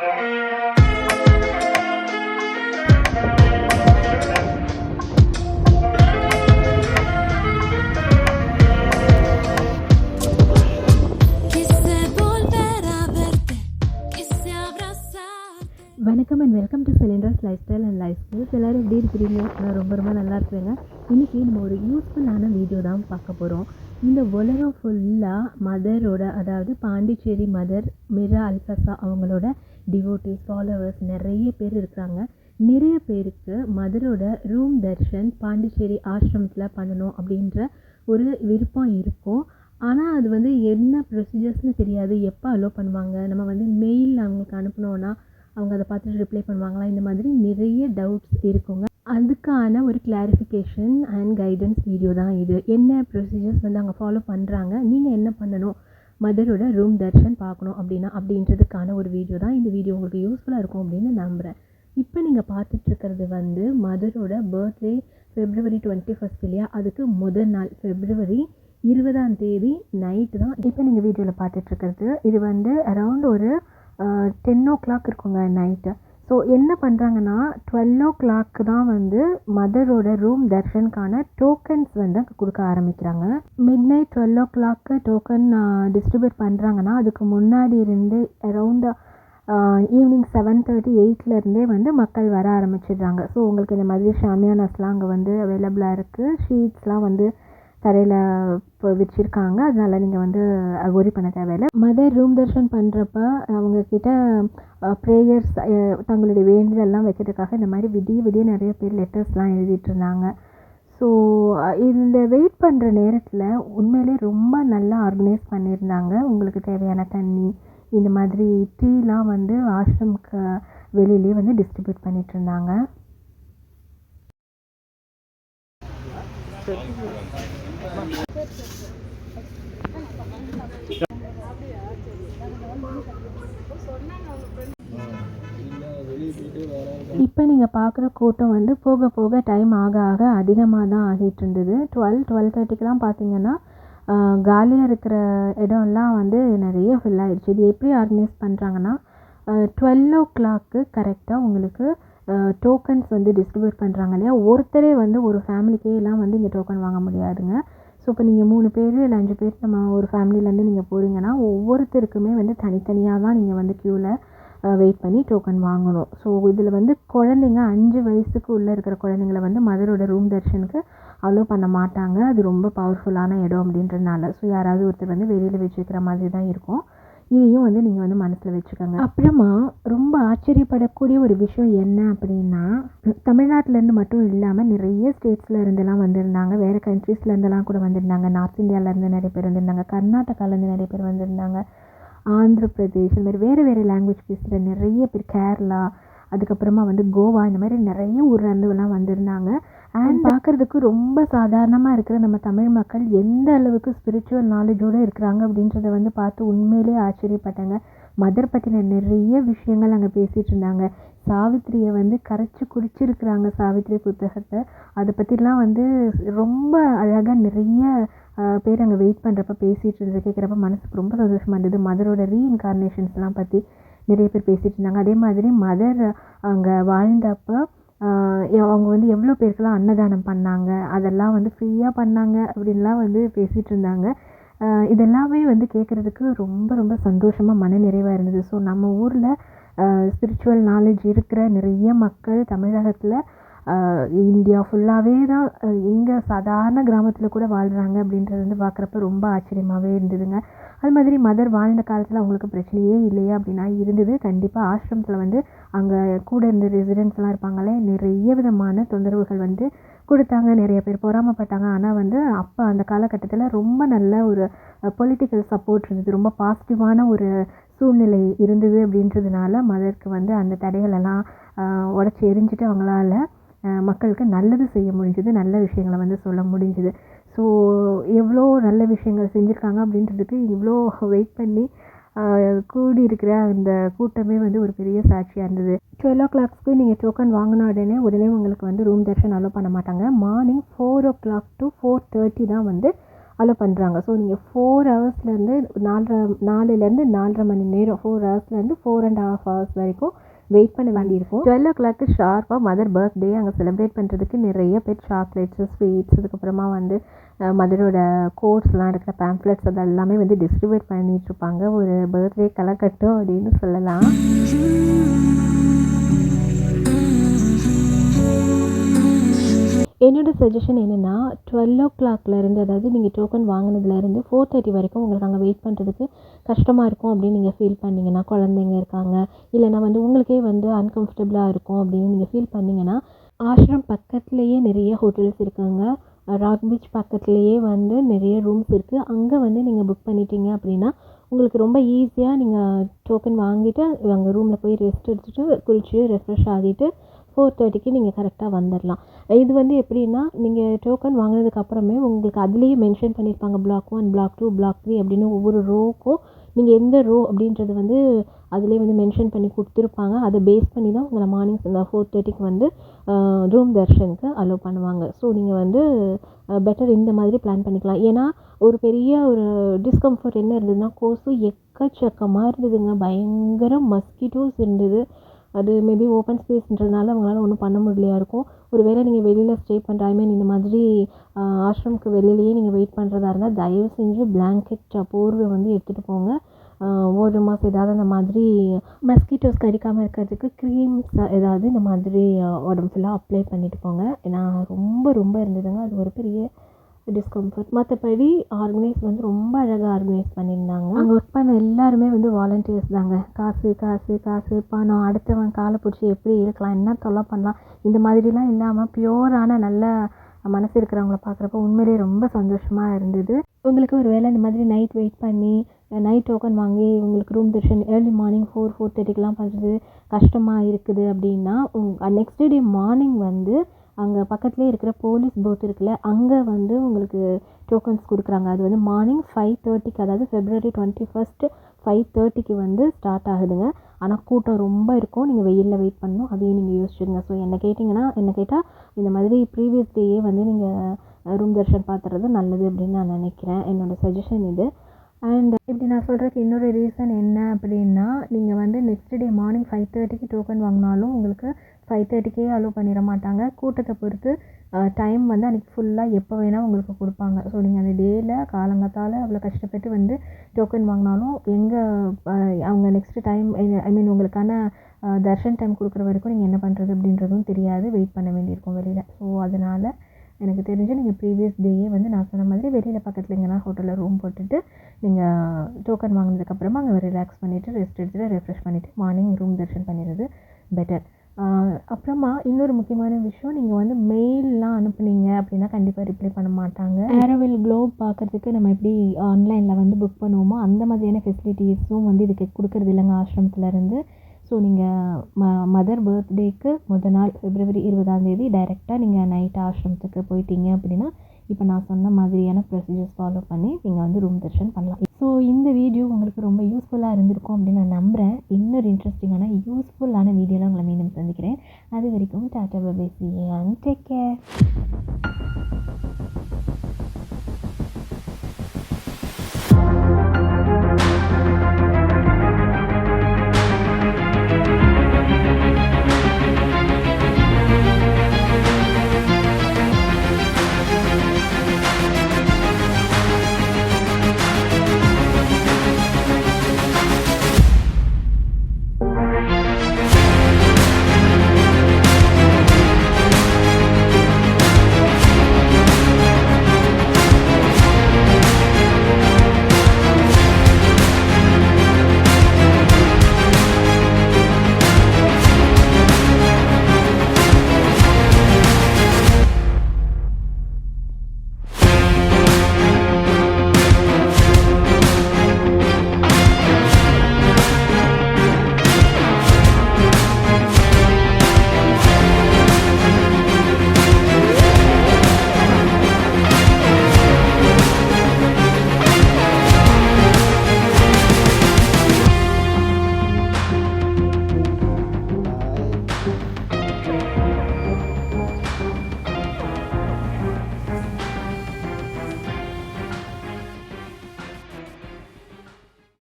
Thank you. Welcome to cylinders lifestyle and lifestyles எல்லோரும் எப்படி இருக்கிறீங்க? நான் ரொம்ப ரொம்ப நல்லா இருக்கிறேங்க. இன்றைக்கி நம்ம ஒரு யூஸ்ஃபுல்லான வீடியோ தான் பார்க்க போகிறோம் இந்த உலகம் ஃபுல்லாக மதரோட அதாவது பாண்டிச்சேரி மதர் மிரா அல்பசா அவங்களோட டிவோட்டிஸ் ஃபாலோவர்ஸ் நிறைய பேர் இருக்கிறாங்க. நிறைய பேருக்கு மதரோட ரூம் தர்ஷன் பாண்டிச்சேரி ஆசிரமத்தில் பண்ணணும் அப்படின்ற ஒரு விருப்பம் இருக்கும். ஆனால் அது வந்து என்ன ப்ரொசீஜர்ஸ்னு தெரியாது. எப்போ அலோவ் பண்ணுவாங்க? நம்ம வந்து மெயில் அவங்களுக்கு அனுப்பினோன்னா அவங்க அதை பார்த்துட்டு ரிப்ளை பண்ணுவாங்களா? இந்த மாதிரி நிறைய டவுட்ஸ் இருக்குங்க. அதுக்கான ஒரு கிளாரிஃபிகேஷன் அண்ட் கைடன்ஸ் வீடியோ தான் இது. என்ன ப்ரொசீஜர்ஸ் வந்து அவங்க ஃபாலோ பண்ணுறாங்க நீங்கள் என்ன பண்ணணும்? மதரோட ரூம் தர்ஷன் பார்க்கணும் அப்படின்னா அப்படின்றதுக்கான ஒரு வீடியோ தான் இந்த வீடியோ உங்களுக்கு யூஸ்ஃபுல்லாக இருக்கும் அப்படின்னு நம்புகிறேன் இப்போ நீங்கள் பார்த்துட்ருக்கிறது வந்து மதரோட பர்த்டே ஃபெப்ரவரி டுவெண்ட்டி ஃபஸ்ட் இல்லையா? அதுக்கு முதல் நாள் ஃபெப்ரவரி இருபதாம் தேதி நைட்டு தான். இப்போ நீங்கள் வீடியோவில் பார்த்துட்ருக்கிறது இது வந்து அரவுண்ட் ஒரு டென் ஓ கிளாக் இருக்குங்க நைட்டு ஸோ என்ன பண்ணுறாங்கன்னா டுவெல் ஓ கிளாக்கு தான் வந்து மதரோட ரூம் தர்ஷனுக்கான டோக்கன்ஸ் வந்து கொடுக்க ஆரம்பிக்கிறாங்க. Midnight twelve o'clock token distribute பண்ணுறாங்கன்னா அதுக்கு முன்னாடி இருந்தே அரௌண்ட் ஈவினிங் செவன் தேர்ட்டி எயிட்லேருந்தே வந்து மக்கள் வர ஆரம்பிச்சிடுறாங்க. ஸோ உங்களுக்கு இந்த மாதிரி ஷாமியானாஸ்லாம் அங்கே வந்து அவைலபிளாக இருக்குது ஷீட்ஸ்லாம் வந்து தரையில் இப்போ வச்சுருக்காங்க. அதனால நீங்கள் வந்து ஒரி பண்ண தேவையில்லை. மதர் ரூம் தர்ஷன் பண்ணுறப்ப அவங்கக்கிட்ட ப்ரேயர்ஸ் தங்களுடைய வேண்டுதல்லாம் வைக்கிறதுக்காக இந்த மாதிரி விடிய விடிய நிறைய பேர் லெட்டர்ஸ்லாம் எழுதிட்டு இருந்தாங்க. ஸோ இந்த வெயிட் பண்ணுற நேரத்தில் உண்மையிலே ரொம்ப நல்லா ஆர்கனைஸ் பண்ணியிருந்தாங்க. உங்களுக்கு தேவையான தண்ணி இந்த மாதிரி டீலாம் வந்து ஆசிரமுக்கு வெளியிலே வந்து டிஸ்ட்ரிபியூட் பண்ணிகிட்டு இருந்தாங்க. இப்போ நீங்கள் பார்க்குற கூட்டம் வந்து போக போக டைம் ஆக ஆக அதிகமாக தான் ஆகிட்டு இருந்தது. டுவெல் டுவெல் தேர்ட்டிக்கெலாம் பார்த்தீங்கன்னா காலியாக இருக்கிற இடம்லாம் வந்து நிறைய ஃபில் ஆகிடுச்சு இது எப்படி ஆர்கனைஸ் பண்ணுறாங்கன்னா டுவெல் ஓ கிளாக்கு கரெக்டாக உங்களுக்கு டோக்கன்ஸ் வந்து டிஸ்ட்ரிபியூட் பண்ணுறாங்க இல்லையா? ஒருத்தரே வந்து ஒரு ஃபேமிலிக்கே எல்லாம் வந்து இங்கே டோக்கன் வாங்க முடியாதுங்க. ஸோ இப்போ நீங்கள் மூணு பேர் இல்லை அஞ்சு பேர் நம்ம ஒரு ஃபேமிலிலேருந்து நீங்கள் போகிறீங்கன்னா ஒவ்வொருத்தருக்குமே வந்து தனித்தனியாக தான் நீங்கள் வந்து க்யூவில் வெயிட் பண்ணி டோக்கன் வாங்கணும். ஸோ இதில் வந்து குழந்தைங்க அஞ்சு வயசுக்கு உள்ளே இருக்கிற குழந்தைங்கள வந்து மதரோட ரூம் தர்ஷனுக்கு அலோவ் பண்ண மாட்டாங்க. அது ரொம்ப பவர்ஃபுல்லான இடம் அப்படின்றதுனால. ஸோ யாராவது ஒருத்தர் வந்து வெளியில் வச்சுருக்கிற மாதிரி தான் இருக்கும். இதையும் வந்து நீங்கள் வந்து மனசில் வச்சுக்கோங்க. அப்புறமா ரொம்ப ஆச்சரியப்படக்கூடிய ஒரு விஷயம் என்ன அப்படின்னா தமிழ்நாட்டிலேருந்து மட்டும் இல்லாமல் நிறைய ஸ்டேட்ஸில் இருந்தெல்லாம் வந்திருந்தாங்க. வேறு கண்ட்ரீஸில் கூட வந்திருந்தாங்க. நார்த் இந்தியாவிலேருந்து நிறைய பேர் வந்திருந்தாங்க. கர்நாடகாலேருந்து நிறைய பேர் வந்திருந்தாங்க. ஆந்திர பிரதேஷ் இந்த மாதிரி வேறு வேறு லாங்குவேஜ் பேசுகிற நிறைய பேர் கேரளா அதுக்கப்புறமா வந்து கோவா இந்த மாதிரி நிறைய ஊர்லேருந்துலாம் வந்திருந்தாங்க. அண்ட் பார்க்குறதுக்கு ரொம்ப சாதாரணமாக இருக்கிற நம்ம தமிழ் மக்கள் எந்த அளவுக்கு ஸ்பிரிச்சுவல் நாலேஜோடு இருக்கிறாங்க அப்படின்றத வந்து பார்த்து உண்மையிலே ஆச்சரியப்பட்டாங்க. மதர் பற்றின நிறைய விஷயங்கள் அங்கே பேசிகிட்டு இருந்தாங்க. சாவித்திரியை வந்து கரைச்சி குடிச்சிருக்கிறாங்க சாவித்திரி புத்தகத்தை. அதை பற்றிலாம் வந்து ரொம்ப அழகாக நிறைய பேர் அங்கே வெயிட் பண்ணுறப்ப பேசிகிட்டு இருந்தது கேட்குறப்ப மனசுக்கு ரொம்ப சந்தோஷமாக இருந்தது. மதரோட ரீஇன்கார்னேஷன்ஸ்லாம் பற்றி நிறைய பேர் பேசிகிட்டு இருந்தாங்க. அதே மாதிரி மதர் அங்கே வாழ்ந்தப்போ அவங்க வந்து எவ்வளோ பேருக்கெல்லாம் அன்னதானம் பண்ணாங்க அதெல்லாம் வந்து ஃப்ரீயாக பண்ணாங்க அப்படின்லாம் வந்து பேசிகிட்டு இருந்தாங்க. இதெல்லாமே வந்து கேட்குறதுக்கு ரொம்ப ரொம்ப சந்தோஷமாக மன நிறைவாக இருந்தது. ஸோ நம்ம ஊரில் ஸ்பிரிச்சுவல் நாலேஜ் இருக்கிற நிறைய மக்கள் தமிழகத்தில் இந்தியா ஃபுல்லாகவே தான் எங்கள் சாதாரண கிராமத்தில் கூட வாழ்கிறாங்க அப்படின்றது வந்து பார்க்குறப்ப ரொம்ப ஆச்சரியமாகவே இருந்ததுங்க. அது மாதிரி மதர் வாழ்ந்த காலத்தில் அவங்களுக்கு பிரச்சனையே இல்லையா அப்படின்னா இருந்தது. கண்டிப்பாக ஆசிரமத்தில் வந்து அங்கே கூட இருந்த ரெசிடென்ட்ஸ்லாம் இருப்பாங்களே நிறைய விதமான தொந்தரவுகள் வந்து கொடுத்தாங்க. நிறைய பேர் பொறாமப்பட்டாங்க. ஆனால் வந்து அப்போ அந்த காலகட்டத்தில் ரொம்ப நல்ல ஒரு பொலிட்டிக்கல் சப்போர்ட் இருந்தது. ரொம்ப பாசிட்டிவான ஒரு சூழ்நிலை இருந்தது அப்படின்றதுனால மதருக்கு வந்து அந்த தடைகளெல்லாம் உடச்சி எரிஞ்சிட்டு அவங்களால மக்களுக்கு நல்லது செய்ய முடிஞ்சது. நல்ல விஷயங்களை வந்து சொல்ல முடிஞ்சுது. ஸோ எவ்வளோ நல்ல விஷயங்கள் செஞ்சுருக்காங்க அப்படின்றதுக்கு இவ்வளோ வெயிட் பண்ணி கூடி இருக்கிற அந்த கூட்டமே வந்து ஒரு பெரிய சாட்சியாக இருந்தது. டுவெல் ஓ கிளாக்ஸ்க்கு நீங்கள் டோக்கன் வாங்கின உடனே உடனே உங்களுக்கு வந்து ரூம் தர்ஷன் அலோவ் பண்ண மாட்டாங்க. Morning four o'clock to four thirty தான் வந்து அலோ பண்ணுறாங்க ஸோ நீங்கள் ஃபோர் ஹவர்ஸ்லேருந்து நாலரை நாலுலேருந்து நாலரை மணி நேரம் ஃபோர் ஹவர்ஸ்லேருந்து ஃபோர் அண்ட் ஹாஃப் ஹவர்ஸ் வரைக்கும் வெயிட் பண்ண வேண்டியிருக்கும். டுவெல் ஓ கிளாக்கு ஷார்ப்பாக மதர் பர்த்டே அங்கே செலிப்ரேட் பண்ணுறதுக்கு நிறைய பேர் சாக்லேட்ஸு ஸ்வீட்ஸ் அதுக்கப்புறமா வந்து மதரோட கோட்ஸ்லாம் இருக்கிற பேம்ப்ளெட்ஸ் அது எல்லாமே வந்து டிஸ்ட்ரிபியூட் பண்ணிகிட்ருப்பாங்க ஒரு பர்த்டே கலக்கட்டும் அப்படின்னு சொல்லலாம். என்னோடய சஜஷன் என்னென்னா டுவெல் ஓ கிளாக்லேருந்து அதாவது நீங்கள் டோக்கன் வாங்கினதுலேருந்து ஃபோர் தேர்ட்டி வரைக்கும் உங்களுக்கு அங்கே வெயிட் பண்ணுறதுக்கு கஷ்டமாக இருக்கும் அப்படின்னு நீங்கள் ஃபீல் பண்ணிங்கன்னா குழந்தைங்க இருக்காங்க. இல்லைனா வந்து உங்களுக்கே வந்து அன்கம்ஃபர்டபுளாக இருக்கும் அப்படின்னு நீங்கள் ஃபீல் பண்ணிங்கன்னா ஆஷ்ரம் பக்கத்துலேயே நிறைய ஹோட்டல்ஸ் இருக்காங்க. ராக் பீச் பக்கத்துலேயே வந்து நிறைய ரூம்ஸ் இருக்குது அங்கே வந்து நீங்கள் புக் பண்ணிட்டீங்க அப்படின்னா உங்களுக்கு ரொம்ப ஈஸியாக நீங்கள் டோக்கன் வாங்கிட்டு அங்கே ரூமில் போய் ரெஸ்ட் எடுத்துகிட்டு குளிச்சு ரெஃப்ரெஷ் ஆகிட்டு ஃபோர் தேர்ட்டிக்கு நீங்கள் கரெக்டாக வந்துடலாம் இது வந்து எப்படின்னா நீங்கள் டோக்கன் வாங்கினதுக்கு அப்புறமே உங்களுக்கு அதுலேயே மென்ஷன் பண்ணியிருப்பாங்க block one block two block three அப்படின்னு ஒவ்வொரு ரோக்கும் நீங்கள் எந்த ரோ அப்படின்றது வந்து அதிலே வந்து மென்ஷன் பண்ணி கொடுத்துருப்பாங்க. அதை பேஸ் பண்ணி தான் உங்களை மார்னிங் இந்த ஃபோர் தேர்ட்டிக்கு வந்து ரூம் தர்ஷனுக்கு அலோவ் பண்ணுவாங்க. ஸோ நீங்கள் வந்து பெட்டர் இந்த மாதிரி பிளான் பண்ணிக்கலாம். ஏன்னா ஒரு பெரிய ஒரு டிஸ்கம்ஃபர்ட் என்ன இருந்ததுன்னா கொசு எக்கச்சக்கமாக இருந்ததுங்க. பயங்கர மஸ்கிட்டோஸ் இருந்தது. அது மேபி ஓப்பன் ஸ்பேஸ்ன்றதுனால அவங்களால ஒன்றும் பண்ண முடியலையா இருக்கும். ஒரு வேளை நீங்கள் வெளியில் ஸ்டே பண்ணுற ஐ மீன் இந்த மாதிரி ஆஷ்ரமுக்கு வெளியிலேயே நீங்கள் வெயிட் பண்ணுறதா இருந்தால் தயவு செஞ்சு பிளாங்கெட் போர்வை வந்து எடுத்துகிட்டு போங்க. ஒரு மாதம் ஏதாவது அந்த மாதிரி மஸ்கிட்டோஸ் கடிக்காமல் இருக்கிறதுக்கு க்ரீம்ஸ் ஏதாவது இந்த மாதிரி உடம்பு ஃபுல்லாக அப்ளை பண்ணிட்டு போங்க. ஏன்னா ரொம்ப ரொம்ப இருந்ததுங்க. அது ஒரு பெரிய டிஸ்கம்ஃபர்ட் மற்றபடி ஆர்கனைஸ் வந்து ரொம்ப அழகாக ஆர்கனைஸ் பண்ணியிருந்தாங்க. அங்கே ஒர்க் பண்ண எல்லாருமே வந்து வாலண்டியர்ஸ் தாங்க. காசு காசு காசு பணம் அடுத்தவன் காலை பிடிச்சி எப்படி இருக்கலாம் என்ன தொல்லை பண்ணலாம் இந்த மாதிரிலாம் இல்லாமல் பியூரான நல்ல மனசு இருக்கிறவங்கள பார்க்குறப்ப உண்மையிலேயே ரொம்ப சந்தோஷமாக இருந்தது. உங்களுக்கு ஒரு வேளை இந்த மாதிரி நைட் வெயிட் பண்ணி நைட் டோக்கன் வாங்கி உங்களுக்கு room darshan early morning four four தேர்ட்டிக்கெலாம் பண்ணுறது கஷ்டமாக இருக்குது அப்படின்னா உங் நெக்ஸ்ட் டே மார்னிங் வந்து அங்கே பக்கத்துலேயே இருக்கிற போலீஸ் பூத் இருக்குல்ல அங்கே வந்து உங்களுக்கு டோக்கன்ஸ் கொடுக்குறாங்க. அது வந்து மார்னிங் ஃபைவ் தேர்ட்டிக்கு அதாவது ஃபெப்ரவரி டுவெண்ட்டி ஃபஸ்ட்டு ஃபைவ் தேர்ட்டிக்கு வந்து ஸ்டார்ட் ஆகுதுங்க. ஆனால் கூட்டம் ரொம்ப இருக்கும். நீங்கள் வெயிலில் வெயிட் பண்ணணும். அதையும் நீங்கள் யோசிச்சுருங்க ஸோ என்ன கேட்டிங்கன்னா என்ன கேட்டால் இந்த மாதிரி ப்ரீவியஸ் டேயே வந்து நீங்கள் ரூம் தர்ஷன் பார்த்துறது நல்லது அப்படின்னு நான் நினைக்கிறேன். என்னோடய சஜஷன் இது. அண்ட் இப்படி நான் சொல்கிறதுக்கு இன்னொரு ரீசன் என்ன அப்படின்னா நீங்கள் வந்து நெக்ஸ்ட் டே மார்னிங் ஃபைவ் தேர்ட்டிக்கு டோக்கன் வாங்கினாலும் உங்களுக்கு ஃபைவ் தேர்ட்டிக்கே அலோவ் பண்ணிட மாட்டாங்க. கூட்டத்தை பொறுத்து டைம் வந்து அன்றைக்கி ஃபுல்லாக எப்போ வேணால் உங்களுக்கு கொடுப்பாங்க. ஸோ நீங்கள் அந்த டேயில் காலங்கத்தால் அவ்வளோ கஷ்டப்பட்டு வந்து டோக்கன் வாங்கினாலும் எங்கே அவங்க நெக்ஸ்ட்டு டைம் ஐ மீன் உங்களுக்கான தர்ஷன் டைம் கொடுக்குற வரைக்கும் நீங்கள் என்ன பண்ணுறது அப்படின்றதும் தெரியாது. வெயிட் பண்ண வேண்டியிருக்கும் வெளியில். ஸோ அதனால் எனக்கு தெரிஞ்சு நீங்கள் ப்ரீவியஸ் டேயே வந்து நான் சொன்ன மாதிரி வெளியில் பக்கத்தில் எங்கன்னா ஹோட்டலில் ரூம் போட்டுட்டு நீங்கள் டோக்கன் வாங்கினதுக்கப்புறமா அங்கே ரிலாக்ஸ் பண்ணிவிட்டு ரெஸ்ட் எடுத்துகிட்டு ரெஃப்ரெஷ் பண்ணிவிட்டு மார்னிங் ரூம் தர்ஷன் பண்ணிடுறது பெட்டர் அப்புறமா இன்னொரு முக்கியமான விஷயம் நீங்கள் வந்து மெயிலெலாம் அனுப்புனீங்க அப்படின்னா கண்டிப்பாக ரிப்ளை பண்ண மாட்டாங்க. ஏரோவில் க்ளோப் பார்க்குறதுக்கு நம்ம எப்படி ஆன்லைனில் வந்து புக் பண்ணுவோமோ அந்த மாதிரியான ஃபெசிலிட்டிஸும் வந்து இதுக்கு கொடுக்குறது இல்லைங்க ஆசிரமத்துலேருந்து. ஸோ நீங்கள் ம மதர் பர்த்டேக்கு முதல் நாள் பிப்ரவரி இருபதாந்தேதி டைரெக்டாக நீங்கள் நைட் ஆசிரமத்துக்கு போயிட்டீங்க அப்படின்னா இப்போ நான் சொன்ன மாதிரியான ப்ரொசீஜர்ஸ் ஃபாலோ பண்ணி நீங்கள் வந்து ரூம் தர்ஷன் பண்ணலாம். ஸோ இந்த வீடியோ உங்களுக்கு ரொம்ப யூஸ்ஃபுல்லாக இருந்திருக்கும் அப்படின்னு நான் நம்புகிறேன் இன்னொரு இன்ட்ரெஸ்டிங்கான யூஸ்ஃபுல்லான வீடியோலாம் உங்களை மீண்டும் சந்திக்கிறேன். அது வரைக்கும் tata bye and take care